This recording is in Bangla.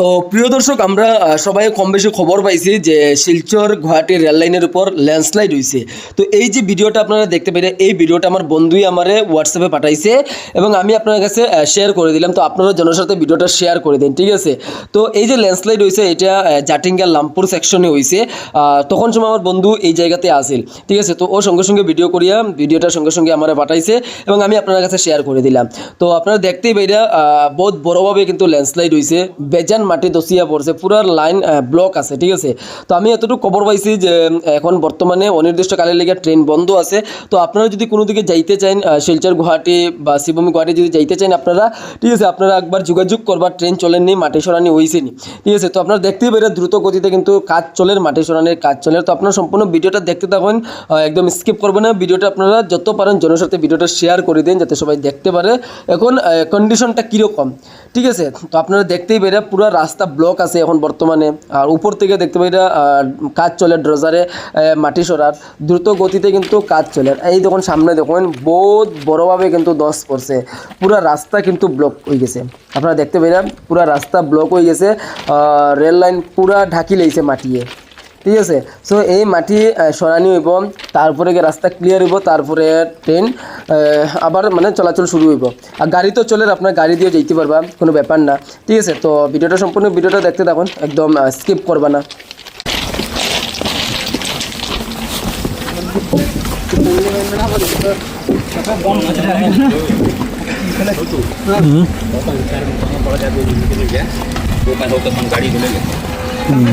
তো প্রিয় দর্শক, আমরা সবাই কম বেশি খবর পাইছি যে শিলচর গুয়াহাটি রেল লাইনের উপর ল্যান্ডস্লাইড হয়েছে তো এই যে ভিডিওটা আপনারা দেখতে পেরে এই ভিডিওটা আমার বন্ধুই আমারে হোয়াটসঅ্যাপে পাঠাইছে এবং আমি আপনার কাছে শেয়ার করে দিলাম। তো আপনারা জনসাথে ভিডিওটা শেয়ার করে দিন, ঠিক আছে? তো এই যে ল্যান্ডস্লাইড হয়েছে এটা জাটিঙ্গা লামপুর সেকশনে হয়েছে তখন সময় আমার বন্ধু এই জায়গাতে আসিল ঠিক আছে? তো ও সঙ্গে সঙ্গে ভিডিও করিয়া, ভিডিওটা সঙ্গে সঙ্গে আমার পাঠাইছে এবং আমি আপনার কাছে শেয়ার করে দিলাম। তো আপনারা দেখতেই পাইরা বহুত বড়োভাবে কিন্তু ল্যান্ডস্লাইড হয়েছে বেজান মাটি দসিয়া পড়ছে পুরো লাইন ব্লক আছে, ঠিক আছে? তো আমি এতটুকু খবর পাইছি যে এখন বর্তমানে অনির্দিষ্টকালের লেগে ট্রেন বন্ধ আছে। তো আপনারা যদি কোনো দিকে যাইতে চান শিলচর গুয়াহাটি বা শিবভূমি গুয়াহাটি যদি যাইতে চান আপনারা, ঠিক আছে, আপনারা একবার যোগাযোগ করবার ট্রেন চলেননি, মাটি সরানি হয়েছে নি ঠিক আছে? তো আপনারা দেখতেই পারেন, দ্রুত গতিতে কিন্তু কাজ চলে, মাটি সরানির কাজ চলে। তো আপনারা সম্পূর্ণ ভিডিওটা দেখতে থাকুন একদম স্কিপ করবেন না। ভিডিওটা আপনারা যত পারেন জনসাথে ভিডিওটা শেয়ার করে দিন, যাতে সবাই দেখতে পারে। এখন কন্ডিশনটা কীরকম, ঠিক আছে? তো আপনারা দেখতেই পেরে পুরো রাস্তা ব্লক আছে এখন বর্তমানে। আর উপর থেকে দেখতে পাই এটা কাজ চলে ড্রজারে মাটি সরার। দ্রুত গতিতে কিন্তু কাজ চলে। এই দেখুন, সামনে দেখুন, বহুত বড়োভাবে কিন্তু দশ পড়ছে। পুরা রাস্তা কিন্তু ব্লক হয়ে গেছে। আপনারা দেখতে পাইলাম পুরা রাস্তা ব্লক হয়ে গেছে। রেল লাইন পুরা ঢাকি লেগেছে মাটিয়ে। ঠিক আছে? সো এই মাটি সরানি হইব তারপরে গিয়ে রাস্তা ক্লিয়ার হইব তারপরে ট্রেন আবার মানে চলাচল শুরু হইব। আর গাড়ি তো চলে আপনার গাড়ি দিয়ে যেতে পারবা কোনো ব্যাপার না। ঠিক আছে? তো ভিডিওটা সম্পূর্ণ ভিডিওটা দেখতে থাকুন একদম স্কিপ করবা না। गाड़ी হুম।